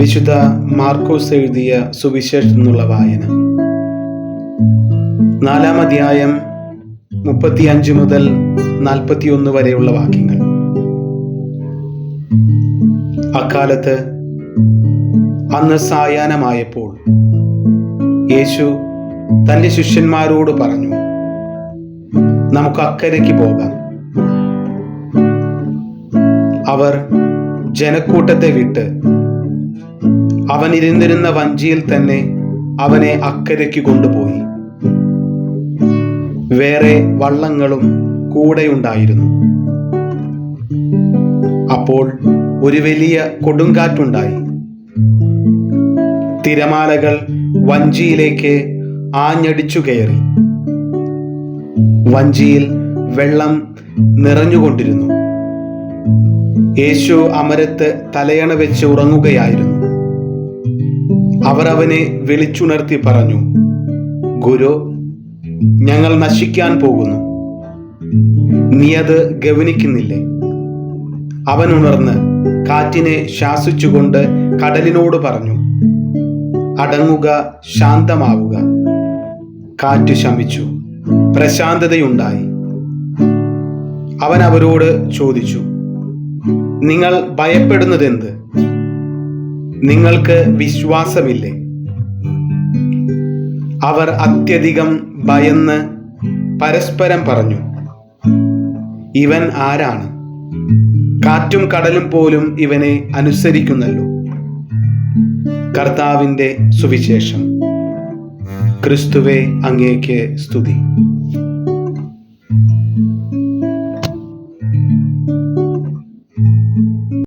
വിശുദ്ധ മാർക്കോസ് എഴുതിയ സുവിശേഷം എന്നുള്ള വായന. നാലാം അധ്യായം മുപ്പത്തിയഞ്ച് മുതൽ നാൽപ്പത്തിയൊന്ന് വരെയുള്ള വാക്യങ്ങൾ. അക്കാലത്ത് അന്ന് സായാഹ്നമായപ്പോൾ യേശു തന്റെ ശിഷ്യന്മാരോട് പറഞ്ഞു നമുക്ക് അക്കരയ്ക്ക് പോകാം. അവർ ജനക്കൂട്ടത്തെ വിട്ട് അവൻ ഇരുന്നിരുന്ന വഞ്ചിയിൽ തന്നെ അവനെ അക്കരയ്ക്ക് കൊണ്ടുപോയി. വേറെ വള്ളങ്ങളും കൂടെയുണ്ടായിരുന്നു. അപ്പോൾ ഒരു വലിയ കൊടുങ്കാറ്റുണ്ടായി. തിരമാലകൾ വഞ്ചിയിലേക്ക് ആഞ്ഞടിച്ചു കയറി. വഞ്ചിയിൽ വെള്ളം നിറഞ്ഞുകൊണ്ടിരുന്നു. യേശു അമരത്ത് തലയണ വെച്ച് ഉറങ്ങുകയായിരുന്നു. അവർ അവനെ വിളിച്ചുണർത്തി പറഞ്ഞു ഗുരു ഞങ്ങൾ നശിക്കാൻ പോകുന്നു. നീ അത് ഗവനിക്കുന്നില്ലേ? അവൻ ഉണർന്ന് കാറ്റിനെ ശാസിച്ചുകൊണ്ട് കടലിനോട് പറഞ്ഞു അടങ്ങുക ശാന്തമാവുക. കാറ്റ് ശമിച്ചു പ്രശാന്തതയുണ്ടായി. അവൻ അവരോട് ചോദിച്ചു നിങ്ങൾ ഭയപ്പെടുന്നതെന്ത്? നിങ്ങൾക്ക് വിശ്വാസമില്ലേ? അവർ അത്യധികം ഭയന്ന് പരസ്പരം പറഞ്ഞു ഇവൻ ആരാണ്? കാറ്റും കടലും പോലും ഇവനെ അനുസരിക്കുന്നല്ലോ. കർത്താവിന്റെ സുവിശേഷം. ക്രിസ്തുവെ അങ്ങേക്ക് സ്തുതി.